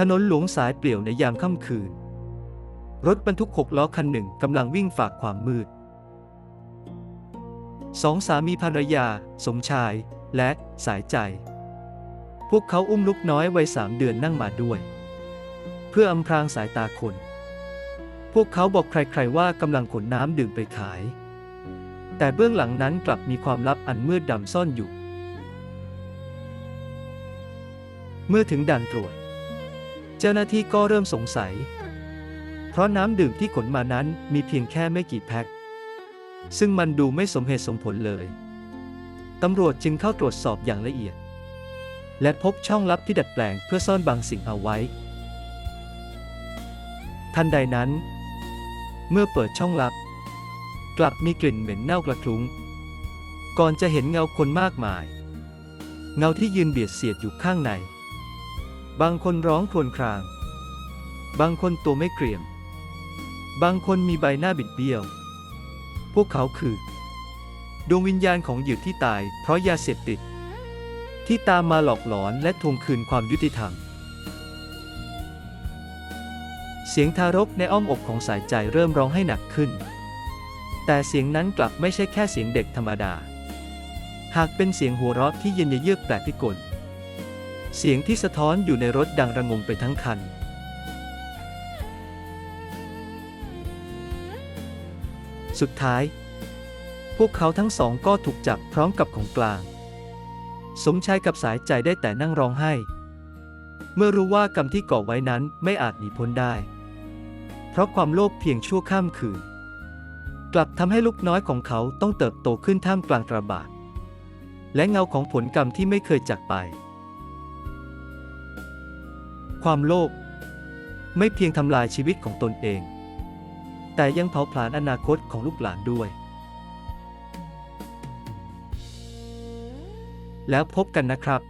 ถนนหลวงสายเปลี่ยวในยามค่ำคืน รถบรรทุกหกล้อคันหนึ่งกำลังวิ่งฝากความมืด สองสามีภรรยา สมชาย และสายใจ พวกเขาอุ้มลูกน้อยวัยสามเดือนนั่งมาด้วย เพื่ออำพรางสายตาคน พวกเขาบอกใครๆว่ากำลังขนน้ำดื่มไปขาย แต่เบื้องหลังนั้นกลับมีความลับอันมืดดำซ่อนอยู่ เมื่อถึงด่านตรวจ เจ้าหน้าที่ก็เริ่มสงสัย เพราะน้ำดื่มที่ขนมานั้นมีเพียงแค่ไม่กี่แพ็ค ซึ่งมันดูไม่สมเหตุสมผลเลย ตำรวจจึงเข้าตรวจสอบอย่างละเอียด และพบช่องลับที่ดัดแปลงเพื่อซ่อนบางสิ่งเอาไว้ ทันใดนั้น เมื่อเปิดช่องลับ กลับมีกลิ่นเหม็นเน่ากระคลุ้ง ก่อนจะเห็นเงาคนมากมาย เงาที่ยืนเบียดเสียดอยู่ข้างใน บางคนร้องครวญคราง บางคนตัวไม่เกรียม บางคนมีใบหน้าบิดเบี้ยว พวกเขาคือ ดวงวิญญาณของเหยื่อที่ตาย เพราะยาเสพติด ที่ตามมาหลอกหลอนและทวงคืนความยุติธรรม เสียงทารกในอ้อมอกของสายใจเริ่มร้องให้หนักขึ้น แต่เสียงนั้นกลับไม่ใช่แค่เสียงเด็กธรรมดา หากเป็นเสียงหัวเราะที่เย็นเยือกแปลกพิกล เสียงที่สะท้อนอยู่ในรถดังระงมไปทั้งคัน สุดท้าย พวกเขาทั้งสองก็ถูกจับพร้อมกับของกลาง สมชายกับสายใจได้แต่นั่งร้องไห้ เมื่อรู้ว่ากรรมที่ก่อไว้นั้นไม่อาจหนีพ้นได้ เพราะความโลภเพียงชั่วข้ามคืน กลับทำให้ลูกน้อยของเขาต้องเติบโตขึ้นท่ามกลางตราบาปและเงาของผลกรรมที่ไม่เคยจากไป ความโลภไม่เพียงทำลายชีวิตของตนเอง แต่ยังเผาผลาญอนาคตของลูกหลานด้วย แล้วพบกันนะครับ